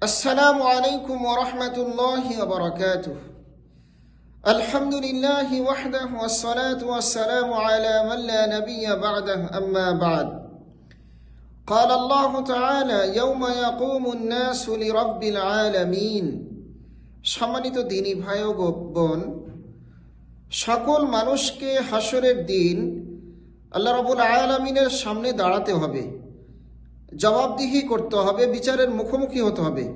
السلام عليكم ورحمة الله وبركاته الحمد لله وحده والصلاة والسلام على من لا نبي بعده أما بعد قال الله تعالى يوم يقوم الناس لرب العالمين সম্মানিত দিনী ভাই ও বোন সকল মানুষকে হাসরের দিন আল্লাহ রবুল আলমিনের সামনে দাঁড়াতে হবে জবাবদিহি করতে হবে, বিচারের মুখোমুখি হতে হবে।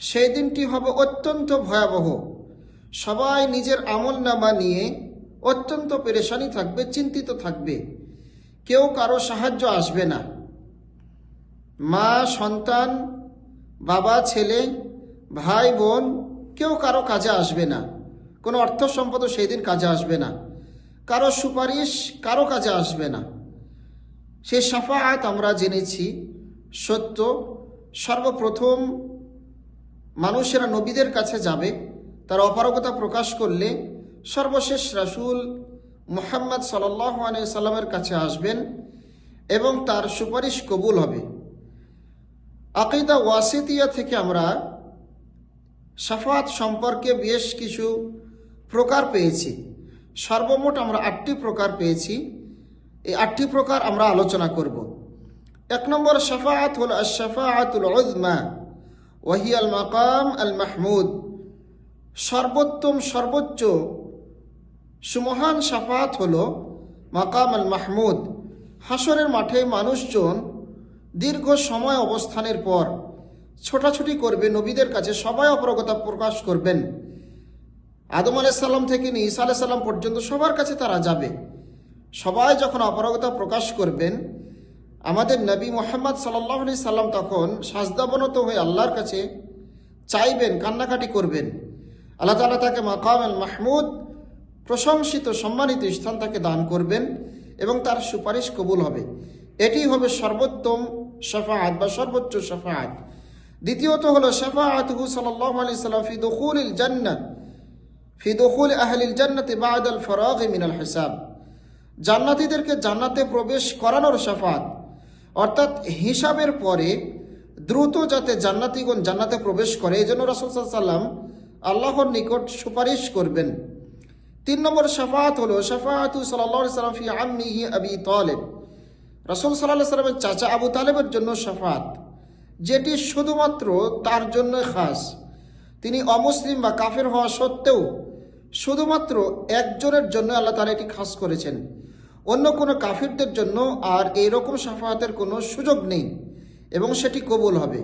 সেই দিনটি হবে অত্যন্ত ভয়াবহ। সবাই নিজের আমল নামা নিয়ে অত্যন্ত পেরেশানি থাকবে, চিন্তিত থাকবে। কেউ কারও সাহায্য আসবে না। মা, সন্তান, বাবা, ছেলে, ভাই, বোন, কেউ কারও কাজে আসবে না। কোনো অর্থ সম্পদ সেই দিন কাজে আসবে না। কারও সুপারিশ কারও কাজে আসবে না। সেই সাফায়াত আমরা জেনেছি, সত্য। সর্বপ্রথম মানুষেরা নবীদের কাছে যাবে, তার অপারগতা প্রকাশ করলে সর্বশেষ রাসুল মোহাম্মদ সাল্লাহ সাল্লামের কাছে আসবেন এবং তার সুপারিশ কবুল হবে। আকিদা ওয়াসিতিয়া থেকে আমরা সাফাত সম্পর্কে বেশ কিছু প্রকার পেয়েছি। সর্বমোট আমরা আটটি প্রকার পেয়েছি। এই আটটি প্রকার আমরা আলোচনা করব। এক নম্বর শাফাআত হল শাফাআতুল উজমা ওয়াহিয়াল মাকাম আল মাহমুদ সর্বোত্তম, সর্বোচ্চ, সুমহান শাফাত হল মাকাম আল মাহমুদ হাসরের মাঠে মানুষজন দীর্ঘ সময় অবস্থানের পর ছোটাছুটি করবে, নবীদের কাছে সবাই অপরগতা প্রকাশ করবেন। আদম আলাইসাল্লাম থেকে নিয়ে ঈসা আলাইসাল্লাম পর্যন্ত সবার কাছে তারা যাবে। সবাই যখন অপারগতা প্রকাশ করবেন, আমাদের নবী মোহাম্মদ সাল্লাহ আলি সাল্লাম তখন সাজদাবনত হয়ে আল্লাহর কাছে চাইবেন, কান্নাকাটি করবেন। আল্লাহ তালা তাকে মাকাম মাহমুদ, প্রশংসিত, সম্মানিত স্থান তাকে দান করবেন এবং তার সুপারিশ কবুল হবে। এটি হবে সর্বোত্তম শফাআত বা সর্বোচ্চ শফাআত। দ্বিতীয়ত হলো শফাআত হু সাল্লাহ আলি সাল্লাম ফি দখুল জান্নাত, ফি দখুল আহলিল জান্নাতে বাদ আল ফরাগ মিনাল হিসাব। জান্নাতীদেরকে জান্নাতে প্রবেশ করানোর সাফাত, অর্থাৎ হিসাবের পরে দ্রুত যাতে জান্নাতিগণ জান্নাতে প্রবেশ করে এই জন্য রসুল সাল্লাম আল্লাহর নিকট সুপারিশ করবেন। তিন নম্বর সাফাত হলো, সাফাতু সাল্লাহ সাল্লাম আবি তালেব। রসুল সাল্লাহ সাল্লামের চাচা আবু তালেবের জন্য সাফাত, যেটি শুধুমাত্র তার জন্য খাস। তিনি অমুসলিম বা কাফের হওয়া সত্ত্বেও শুধুমাত্র একজনের জন্য আল্লাহ তালা এটি খাস করেছেন। অন্য কোনো কাফিরদের জন্য আর এইরকম সাফাহাতের কোনো সুযোগ নেই এবং সেটি কবুল হবে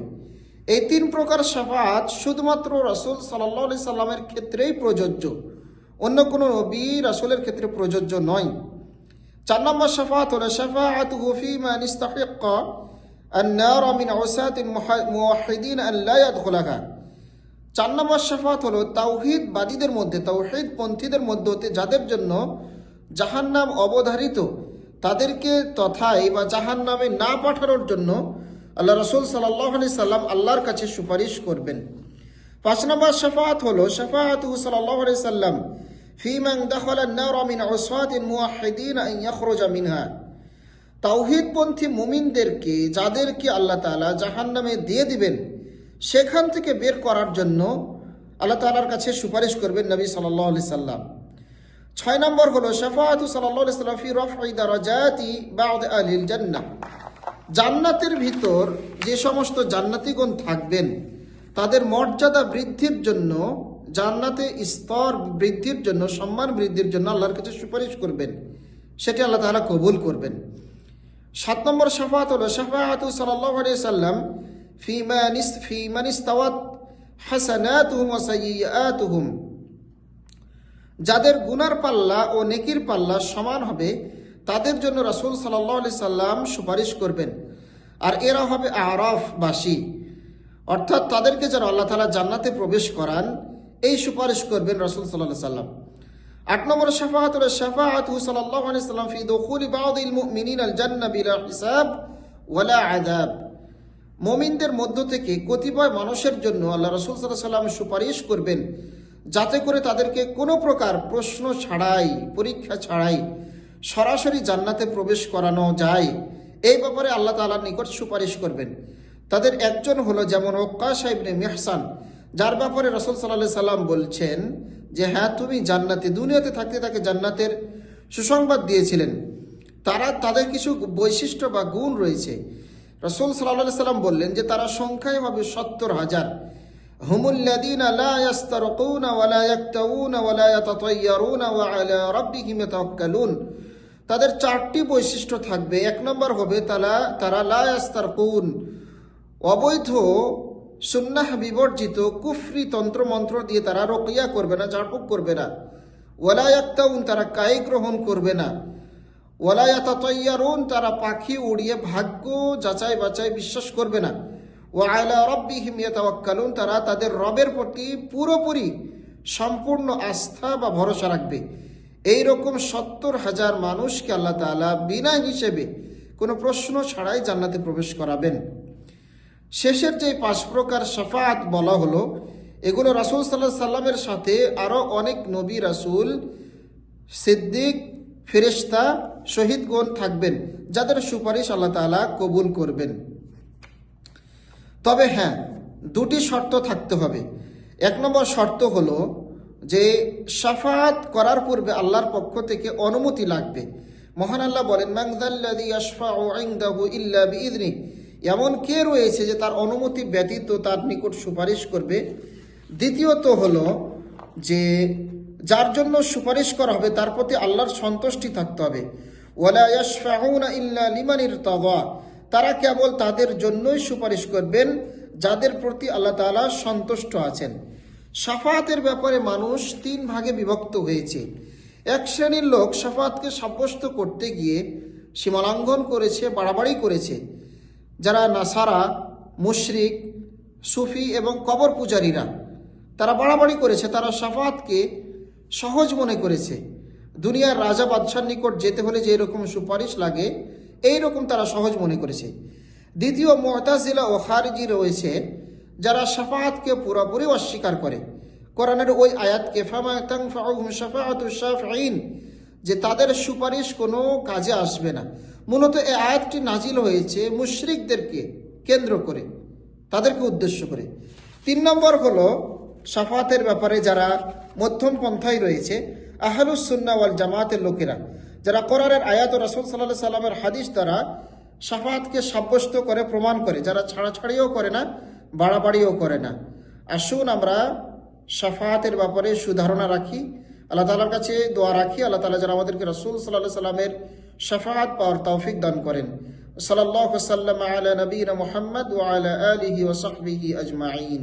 এই তিন প্রকার সাফাত শুধুমাত্র রসুল সাল্লি সাল্লামের ক্ষেত্রেই প্রযোজ্য অন্য কোনো নবী রাসুলের ক্ষেত্রে প্রযোজ্য নয় চার নম্বর সাফাত হল সাফাত হুফি মান ইস্তাহিক النار من عساة الموحدين أن لا يدخلها চার নম্বর সাফাত হলো তাওহিদ বাদীদের মধ্যে তাওহিদ পন্থীদের মধ্যে হতে যাদের জন্য জাহান্নাম অবধারিত। তাদেরকে তথায় বা জাহান নামে না পাঠানোর জন্য আল্লাহ রসুল সাল্লাহ আলি সাল্লাম আল্লাহর কাছে সুপারিশ করবেন। পাঁচ নম্বর সাফাত হলো সাফাত সাল্লাহ সাল্লাম ফিমাং দখল মিন ওসাদিন মুয়াহিদিন ইয়াখরুজা মিনহা। তাওহিদপন্থী মুমিনদেরকে, যাদেরকে আল্লাহ তাআলা জাহান্নামে দিয়ে দিবেন, সেখান থেকে বের করার জন্য আল্লাহ তালার কাছে সুপারিশ করবেন নবী সাল্লাহ সাল্লাম। ছয় নম্বর হলো সাল্লাহ ফি জান্নাহ। জান্নাতের ভিতর যে সমস্ত জান্নাতিগণ থাকবেন, তাদের মর্যাদা বৃদ্ধির জন্য, জান্নাতে স্তর বৃদ্ধির জন্য, সম্মান বৃদ্ধির জন্য আল্লাহর কাছে সুপারিশ করবেন। সেটি আল্লাহ তালা কবুল করবেন। সাত নম্বর সাফাত হলো সাফাহাতু সাল্লাম ফিমানিস ফিমানিস্তাওয়াত হাসানাতুহুম ওয়া সাইয়্যাতুহুম। যাদের গুনার পাল্লা ও নেকির পাল্লা সমান হবে, তাদের জন্য রাসুল সাল্লাহ আলি সাল্লাম সুপারিশ করবেন। আর এরা হবে আরফবাসী। অর্থাৎ তাদেরকে যেন আল্লাহ তালা জান্নাতে প্রবেশ করান, এই সুপারিশ করবেন রাসুল সাল্লাহ সাল্লাম। আট নম্বর শাফাহাত শাফাহাত সাল্লাহ আলি সাল্লাম ফি দখুলি বাউদিল মুমিনিন আল জান্না হিসাব ওয়ালা আদাব মমিনদের মধ্য থেকে কতিপয় মানুষের জন্য আল্লাহ রসুল সাল্লাহ সাল্লাম সুপারিশ করবেন। যাতে করে তাদেরকে কোনো প্রকার প্রশ্ন ছাড়াই, পরীক্ষা ছাড়াই সরাসরি জান্নাতে প্রবেশ করানো যায়। এই ব্যাপারে আল্লাহ তালার নিকট সুপারিশ করবেন। তাদের একজন হলো যেমন ওক্কা সাহেবনে মেহসান, যার ব্যাপারে রসুল সাল্লাহ সাল্লাম বলছেন যে হ্যাঁ তুমি জান্নাতে, দুনিয়াতে থাকতে তাকে জান্নাতের সুসংবাদ দিয়েছিলেন। তারা, তাদের কিছু বৈশিষ্ট্য বা গুণ রয়েছে। রসুল সাল্লাহ সাল্লাম বললেন যে, তারা সংখ্যায় হবে সত্তর হাজার। হুমুল্লাদিন লা ইয়াস্তারকুনা ওয়ালা ইয়াক্তাউনা ওয়ালা ইয়াতাতায়্যারুনা ওয়া আলা রাব্বিহিম ইয়াতাওয়াক্কালুন তাদের চারটি বৈশিষ্ট্য থাকবে। এক নম্বর হবে তারা তারা লা ইয়াস্তারকুন। অবৈধ সুন্নাহ বিবর্জিত কুফরি তন্ত্রমন্ত্র দিয়ে তারা রকিয়া করবে না ঝাড়ফুঁক করবে না। ওয়ালা ইয়াক্তাউন, তারা কায় গ্রহণ করবে না। ওয়ালায়াতাতয়ারুন তারা পাখি উড়িয়ে ভাগ্য যাচাই বাছাই বিশ্বাস করবে না। ও আয়লা রব্বিহিম ইয়াতাওয়াক্কালুন, তারা তাদের রবের প্রতি পুরোপুরি সম্পূর্ণ আস্থা বা ভরসা রাখবে। এই রকম সত্তর হাজার মানুষকে আল্লাহ তাআলা বিনা হিসেবে কোনো প্রশ্ন ছাড়াই জান্নাতে প্রবেশ করাবেন। শেষের যে পাঁচ প্রকার সাফাত বলা হলো, এগুলো রাসূল সাল্লাহ সাল্লামের সাথে আরও অনেক নবী রাসূল, সিদ্দিক, ফেরেশতা, শহীদগণ থাকবেন, যাদের সুপারিশ আল্লাহ তাআলা কবুল করবেন। তবে হ্যাঁ দুটি শর্ত থাকতে হবে। এক নম্বর শর্ত হলো যে সাফাত করার পূর্বে আল্লাহর পক্ষ থেকে অনুমতি লাগবে। মহান আল্লাহ বলেন বিইذনি এমন কে রয়েছে যে তার অনুমতি ব্যতীত তার নিকট সুপারিশ করবে? দ্বিতীয়ত হলো যে যার জন্য সুপারিশ করা হবে তার প্রতি আল্লাহর সন্তুষ্টি থাকতে হবে। ওয়ালা ইল্লা লিমানির তাওয়া তারা কেবল তাদের জন্যই সুপারিশ করবেন যাদের প্রতি আল্লাহ তাআলা সন্তুষ্ট আছেন। সাফাতের ব্যাপারে মানুষ তিন ভাগে বিভক্ত হয়েছে। এক শ্রেণির লোক সাফাতকে সাব্যস্ত করতে গিয়ে সীমালঙ্ঘন করেছে, বাড়াবাড়ি করেছে। যারা নাসারা, মুশরিক, সুফি এবং কবর পূজারীরা, তারা বাড়াবাড়ি করেছে, তারা সাফাতকে সহজ মনে করেছে। দুনিয়ার রাজা বাদশার নিকট যেতে হলে যে এরকম সুপারিশ লাগে এই রকম তারা সহজ মনে করেছে। দ্বিতীয় মহতাজিলা ও খারিজি রয়েছে, যারা সাফাতকে পুরোপুরি অস্বীকার করে। কোরআনের ওই আয়াতকে যে তাদের সুপারিশ কোনো কাজে আসবে না। মূলত এই আয়াতটি নাজিল হয়েছে মুশরিকদেরকে কেন্দ্র করে, তাদেরকে উদ্দেশ্য করে। তিন নম্বর হলো সাফাতের ব্যাপারে যারা মধ্যম পন্থায় রয়েছে, আহলুস সুন্না ওয়াল জামাতের লোকেরা। যারা কোরআনের আয়াত ও রাসূল আলাইহি সাল্লামের হাদিস দ্বারা সাফাতকে সাব্যস্ত করে প্রমাণ করে, যারা ছাড়াছাড়িও করে না, বাড়াবাড়িও করে না। আসুন আমরা সাফাতের ব্যাপারে সুধারণা রাখি, আল্লাহ তালার কাছে দোয়া রাখি, আল্লাহ তালা যারা আমাদেরকে রসুল সাল্লাহ সাল্লামের সাফাত পাওয়ার তৌফিক দান করেন। সাল্লাহ সাল্লাম আলা নবীন মোহাম্মদ ও আলা আলিহি ওসহবিহি আজমাইন।